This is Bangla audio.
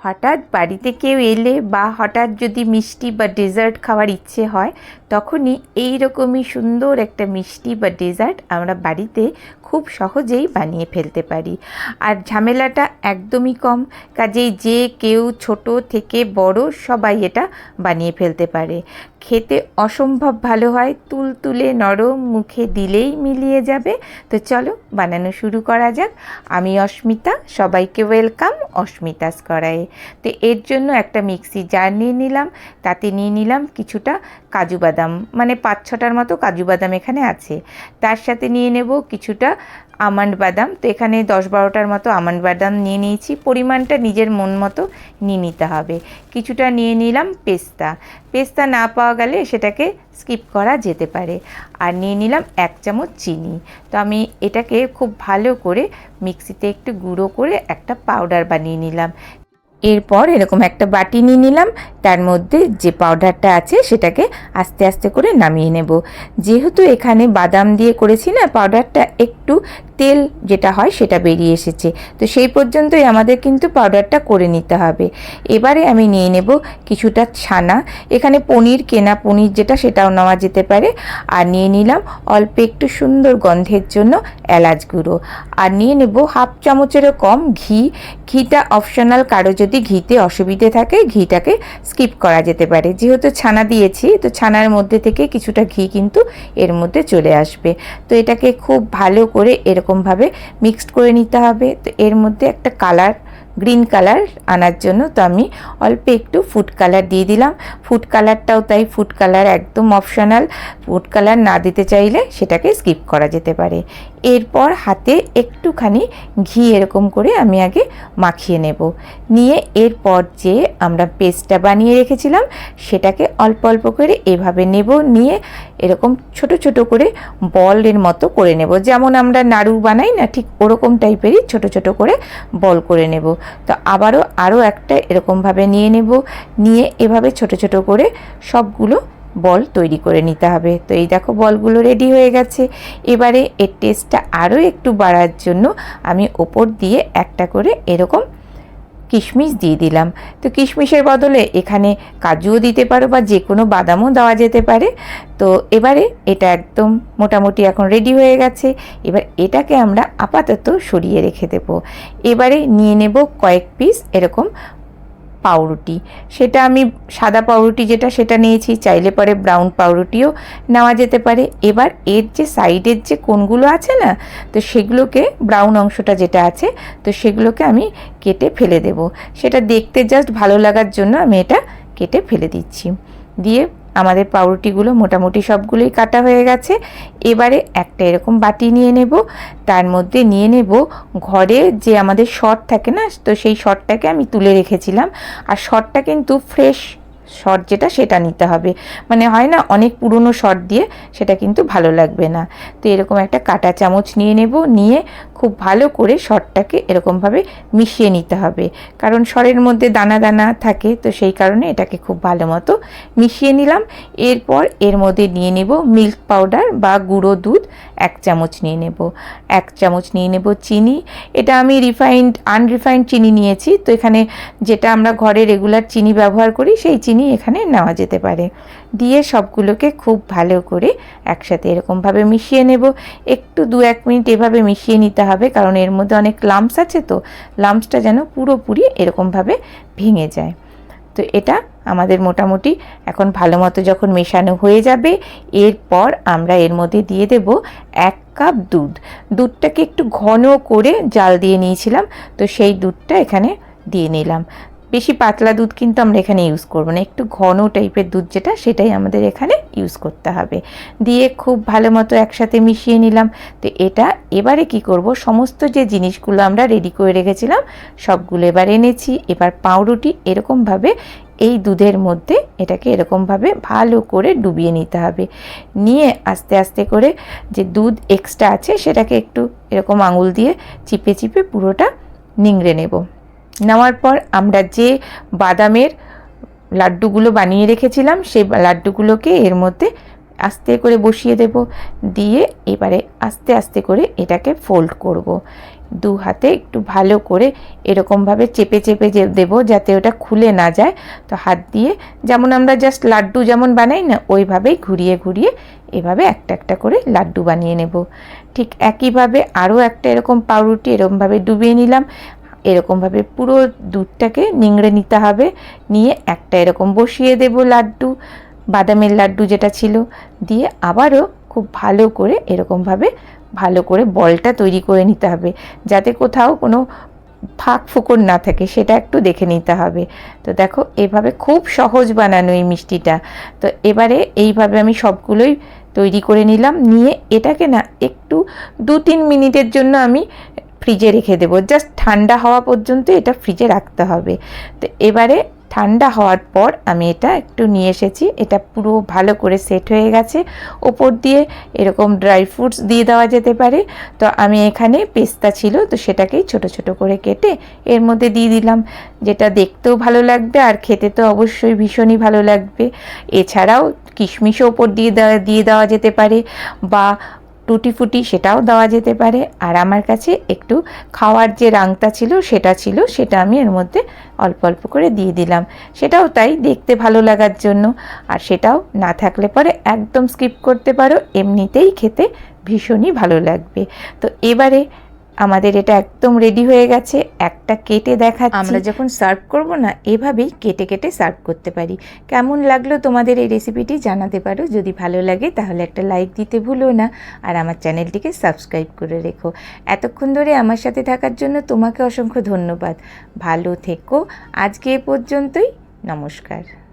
হঠাৎ বাড়িতে কেউ এলে বা হঠাৎ যদি মিষ্টি বা ডেজার্ট খাওয়ার ইচ্ছে হয় তখনই এই রকমই সুন্দর একটা মিষ্টি বা ডেজার্ট আমরা বাড়িতে খুব সহজেই বানিয়ে ফেলতে পারি। আর ঝামেলাটা একদমই কম, কাজেই যে কেউ ছোট থেকে বড় সবাই এটা বানিয়ে ফেলতে পারে। খেতে অসম্ভব ভালো হয় তুলতুলে নরম মুখে দিলেই মিলিয়ে যাবে। তো চলো বানানো শুরু করা যাক। আমি অস্মিতা, সবাইকে ওয়েলকাম অস্মিতাস করায়ে তো এর জন্য একটা মিক্সি জার নিয়ে নিলাম, তাতে নিয়ে নিলাম কিছুটা কাজু বাদাম। মানে পাঁচ ছটার মতো কাজু বাদাম এখানে আছে। তার সাথে নিয়ে নেব কিছুটা আমন্ড বাদাম। তো এখানে দশ বারোটার মতো আমন্ড বাদাম নিয়ে নিয়েছি। পরিমাণটা নিজের মন মতো নিয়ে নিতে হবে। কিছুটা নিয়ে নিলাম পেস্তা। পেস্তা না পাওয়া গেলে সেটাকে স্কিপ করা যেতে পারে। আর নিয়ে নিলাম এক চামচ চিনি। তো আমি এটাকে খুব ভালো করে মিক্সিতে একটু গুঁড়ো করে একটা পাউডার বানিয়ে নিলাম। এরপর এরকম একটা বাটি নিয়ে নিলাম। তার মধ্যে যে পাউডারটা আছে সেটাকে আস্তে আস্তে করে নামিয়ে নেব। যেহেতু এখানে বাদাম দিয়ে করেছি না পাউডারটা একটু তেল যেটা হয় সেটা বেরিয়ে এসেছে। তো সেই পর্যন্তই আমাদের কিন্তু পাউডারটা করে নিতে হবে। এবারে আমি নিয়ে নেব কিছুটা ছানা। এখানে পনির, কেনা পনির যেটা সেটাও নেওয়া যেতে পারে। আর নিয়ে নিলাম অল্প একটু সুন্দর গন্ধের জন্য এলাচ গুঁড়ো। আর নিয়ে নেব হাফ চামচেরও কম ঘি। ঘিটা অপশনাল কারও যদি ঘিতে অসুবিধে থাকে, ঘিটাকে স্কিপ করা যেতে পারে। যেহেতু ছানা দিয়েছি, তো ছানার মধ্যে থেকে কিছুটা ঘি কিন্তু এর মধ্যে চলে আসবে। তো এটাকে খুব ভালো করে এরকমভাবে মিক্সড করে নিতে হবে। তো এর মধ্যে একটা কালার গ্রিন কালার আনার জন্য তো আমি অল্প একটু ফুড কালার দিয়ে দিলাম। ফুড কালারটাও তাই ফুড কালার একদম অপশনাল ফুড কালার না দিতে চাইলে সেটাকে স্কিপ করা যেতে পারে। এরপর হাতে একটুখানি ঘি এরকম করে আমি আগে মাখিয়ে নেব। নিয়ে এরপর যে আমরা পেস্টটা বানিয়ে রেখেছিলাম, সেটাকে অল্প অল্প করে এভাবে নেব। নিয়ে এরকম ছোট ছোট করে বলের মতো করে নেব। যেমন আমরা নাড়ু বানাই না, ঠিক ওরকম টাইপেরই ছোট ছোট করে বল করে নেব। তো আবারও আরও একটা এরকমভাবে নিয়ে নেব। নিয়ে এভাবে ছোট ছোট করে সবগুলো বল তৈরি করে নিতে হবে। তো এই দেখো বলগুলো রেডি হয়ে গেছে। এবারে এর টেস্টটা আরও একটু বাড়ার জন্য আমি ওপর দিয়ে একটা করে এরকম কিশমিশ দিয়ে দিলাম। তো কিশমিশের বদলে এখানে কাজুও দিতে পারো বা যে কোনো বাদামও দেওয়া যেতে পারে। তো এবারে এটা একদম মোটামুটি এখন রেডি হয়ে গেছে। এবার এটাকে আমরা আপাতত সরিয়ে রেখে দেব। এবারে নিয়ে নেব কয়েক পিস এরকম পাউরুটি। সেটা আমি সাদা পাউরুটি যেটা, সেটা নিয়েছি। চাইলে পরে ব্রাউন পাউরুটিও নেওয়া যেতে পারে। এবার এর যে সাইডের যে কোনগুলো আছে না, তো সেগুলোকে, ব্রাউন অংশটা যেটা আছে, তো সেগুলোকে আমি কেটে ফেলে দেব। সেটা দেখতে জাস্ট ভালো লাগার জন্য আমি এটা কেটে ফেলে দিচ্ছি। দিয়ে আমাদের পাউরুটিগুলো মোটামুটি সবগুলোই কাটা হয়ে গেছে। এবারে একটা এরকম বাটি নিয়ে নেব। তার মধ্যে নিয়ে নেব ঘরে যে আমাদের শট থাকে না, তো সেই শটটাকে আমি তুলে রেখেছিলাম। আর শটটা কিন্তু ফ্রেশ শট যেটা, সেটা নিতে হবে। মানে হয় না, অনেক পুরনো শট দিয়ে সেটা কিন্তু ভালো লাগবে না। তো এরকম একটা কাটা চামচ নিয়ে নেব। নিয়ে খুব ভালো করে শটটাকে এরকমভাবে মিশিয়ে নিতে হবে। কারণ শরের মধ্যে দানা দানা থাকে, তো সেই কারণে এটাকে খুব ভালো মতো মিশিয়ে নিলাম। এরপর এর মধ্যে নিয়ে নেব মিল্ক পাউডার বা গুঁড়ো দুধ, এক চামচ নিয়ে নেব। এক চামচ নিয়ে নেব চিনি। এটা আমি রিফাইন্ড আনরিফাইন্ড চিনি নিয়েছি, তো এখানে যেটা আমরা ঘরে রেগুলার চিনি ব্যবহার করি, সেই চিনি এখানে নেওয়া যেতে পারে। দিয়ে সবগুলোকে খুব ভালো করে একসাথে এরকমভাবে মিশিয়ে নেব। একটু দু এক মিনিট এভাবে মিশিয়ে নিতে হবে, কারণ এর মধ্যে অনেক লাম্পস আছে তো লাম্পসটা যেন পুরোপুরি এরকমভাবে ভেঙে যায়। তো এটা আমাদের মোটামুটি এখন ভালো মতো যখন মেশানো হয়ে যাবে, এরপর আমরা এর মধ্যে দিয়ে দেব এক কাপ দুধ। দুধটাকে একটু ঘন করে জাল দিয়ে নিয়েছিলাম, তো সেই দুধটা এখানে দিয়ে নিলাম। বেশি পাতলা দুধ কিন্তু আমরা এখানে ইউজ করব না। একটু ঘন টাইপের দুধ যেটা, সেটাই আমাদের এখানে ইউজ করতে হবে। দিয়ে খুব ভালো মতো একসাথে মিশিয়ে নিলাম। তো এটা এবারে কি করব? সমস্ত যে জিনিসগুলো আমরা রেডি করে রেখেছিলাম, সবগুলো এবার এনেছি। এবার পাউরুটি এরকমভাবে এই দুধের মধ্যে এটাকে এরকমভাবে ভালো করে ডুবিয়ে নিতে হবে। নিয়ে আস্তে আস্তে করে যে দুধ এক্সট্রা আছে, সেটাকে একটু এরকম আঙুল দিয়ে চিপে চিপে পুরোটা নিংড়ে নেব। নেওয়ার পর আমরা যে বাদামের লাড্ডুগুলো বানিয়ে রেখেছিলাম, সেই লাড্ডুগুলোকে এর মধ্যে আস্তে করে বসিয়ে দেব। দিয়ে এবারে আস্তে আস্তে করে এটাকে ফোল্ড করব। দু হাতে একটু ভালো করে এরকমভাবে চেপে চেপে দেবো যাতে ওটা খুলে না যায়। তো হাত দিয়ে যেমন আমরা জাস্ট লাড্ডু যেমন বানাই না, ওইভাবেই ঘুরিয়ে ঘুরিয়ে এভাবে একটা একটা করে লাড্ডু বানিয়ে নেব। ঠিক একইভাবে আরও একটা এরকম পাউরুটি এরকমভাবে ডুবিয়ে নিলাম। এরকমভাবে পুরো দুধটাকে নিংড়ে নিতে হবে। নিয়ে একটা এরকম বসিয়ে দেব লাড্ডু, বাদামের লাড্ডু যেটা ছিল। দিয়ে আবারও খুব ভালো করে এরকমভাবে ভালো করে বলটা তৈরি করে নিতে হবে। যাতে কোথাও কোনো ফাঁক ফুকর না থাকে, সেটা একটু দেখে নিতে হবে। তো দেখো, এভাবে খুব সহজ বানানো এই মিষ্টিটা। তো এবারে এইভাবে আমি সবগুলোই তৈরি করে নিলাম। নিয়ে এটাকে না একটু দু তিন মিনিটের জন্য আমি ফ্রিজে রেখে দেবো। জাস্ট ঠান্ডা হওয়া পর্যন্ত এটা ফ্রিজে রাখতে হবে। তো এবারে ঠান্ডা হওয়ার পর আমি এটা একটু নিয়ে এসেছি। এটা পুরো ভালো করে সেট হয়ে গেছে। ওপর দিয়ে এরকম ড্রাই ফ্রুটস দিয়ে দেওয়া যেতে পারে। তো আমি এখানে পেস্তা ছিল, তো সেটাকেই ছোট ছোট করে কেটে এর মধ্যে দিয়ে দিলাম। যেটা দেখতেও ভালো লাগবে আর খেতে তো অবশ্যই ভীষণই ভালো লাগবে। এছাড়াও কিশমিশও ওপর দিয়ে দেওয়া দিয়ে দেওয়া যেতে পারে বা টুটি ফুটি সেটাও দেওয়া যেতে পারে। আর আমার কাছে একটু খাওয়ার যে রাংটা ছিল সেটা ছিল, সেটা আমি এর মধ্যে অল্প অল্প করে দিয়ে দিলাম। সেটাও তাই দেখতে ভালো লাগার জন্য। আর সেটাও না থাকলে পরে একদম স্কিপ করতে পারো, এমনিতেই খেতে ভীষণই ভালো লাগবে। তো এবারে আমাদের এটা একদম রেডি হয়ে গেছে, একটা কেটে দেখাচ্ছি। আমরা যখন সার্ভ করব না, এভাবেই কেটে কেটে সার্ভ করতে পারি। কেমন লাগল তোমাদের এই রেসিপিটি জানাতে পারো? যদি ভালো লাগে, তাহলে একটা লাইক দিতে ভুলো না। আর আমার চ্যানেলটিকে সাবস্ক্রাইব করে রেখো। এতক্ষণ ধরে আমার সাথে থাকার জন্য তোমাকে অসংখ্য ধন্যবাদ। ভালো থেকো। আজকে এ পর্যন্তই। নমস্কার।